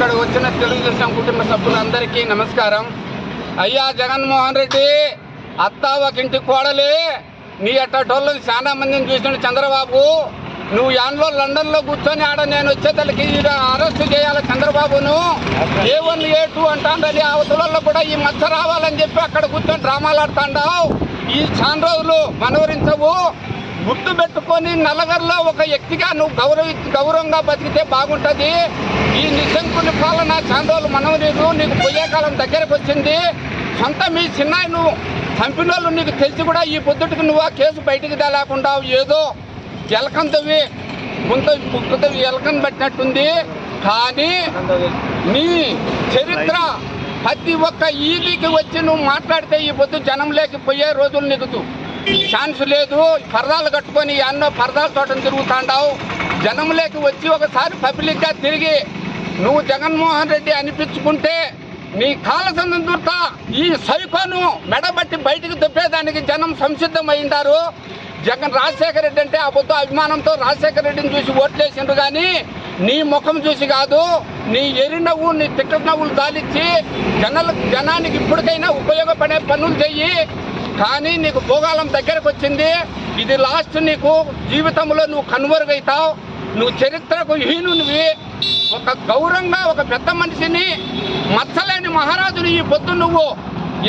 ఇక్కడ వచ్చిన తెలుగుదేశం కుటుంబ సభ్యులందరికీ నమస్కారం. అయ్యా జగన్మోహన్ రెడ్డి అత్త ఒక ఇంటి కోడలే నీ అట్టటోళ్ళని చాలా మందిని చూసిన చంద్రబాబు. నువ్వు యాన్లో లండన్లో కూర్చొని ఆడ నేను వచ్చేతలకి అరెస్ట్ చేయాలి చంద్రబాబును. ఏ వన్ ఏ టూ అంటాండని అవతలలో కూడా ఈ మచ్చ రావాలని చెప్పి అక్కడ కూర్చొని డ్రామాలు ఆడుతాండావు. ఈ చాన్ రోజులు మనవరించవు గుర్తు పెట్టుకొని నల్లగర్లో ఒక వ్యక్తిగా నువ్వు గౌరవ గౌరవంగా బతికితే బాగుంటుంది. ఈ నిశంకుని పాలన చాందోలు మనం నీకు నీకు పుయ్యకాలం దగ్గరకు వచ్చింది. సొంత మీ చిన్నాయి నువ్వు చంపిన వాళ్ళు నీకు తెలిసి కూడా ఈ పొద్దుటికి నువ్వు ఆ కేసు బయటికి తేలేకుండా ఏదో ఎలకంతవి ముంత ముక్కుతవి ఎలకని పెట్టినట్టుంది. కానీ నీ చరిత్ర ప్రతి ఒక్క ఈదికి వచ్చి నువ్వు మాట్లాడితే ఈ పొద్దు జనం లేకపోయే రోజులు నీకు ఛాన్స్ లేదు పరదాలు కట్టుకొని ఎన్నో పరదాల తోటను తిరుగుతాండావు. జనంలోకి వచ్చి ఒకసారి పబ్లిక్గా తిరిగి నువ్వు జగన్మోహన్ రెడ్డి అనిపించుకుంటే నీ కాలసందం దూర్తా ఈ సైకోను మెడబట్టి బయటికి దుబ్బేదానికి జనం సంసిద్ధమైంటారు జగన్ రాజశేఖర రెడ్డి అంటే అబద్ధ అభిమానంతో రాజశేఖర రెడ్డిని చూసి ఓట్లేసిండ్రు కానీ నీ ముఖం చూసి కాదు నీ ఎరినవ్వు నీ తిక్క నవ్వులు దాలిచ్చి జనాలకు జనానికి ఇప్పటికైనా ఉపయోగపడే పనులు చెయ్యి. కానీ నీకు భోగాలం దగ్గరకు వచ్చింది. ఇది లాస్ట్ నీకు జీవితంలో నువ్వు కనుమరుగైతావు. నువ్వు చరిత్రకు హీనునివి. ఒక గౌరవంగా ఒక పెద్ద మనిషిని మచ్చలేని మహారాజుని ఈ పొద్దు నువ్వు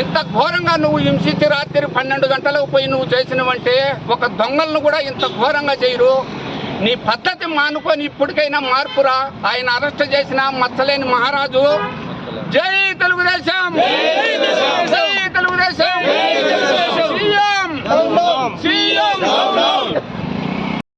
ఇంత ఘోరంగా నువ్వు హింసించి రాత్రి పన్నెండు గంటలకు పోయి నువ్వు చేసినవంటే ఒక దొంగలను కూడా ఇంత ఘోరంగా చేయరు. నీ పద్ధతి మానుకొని ఇప్పటికైనా మార్పురా. ఆయన అరెస్ట్ చేసిన మచ్చలేని మహారాజు. జై తెలుగుదేశం!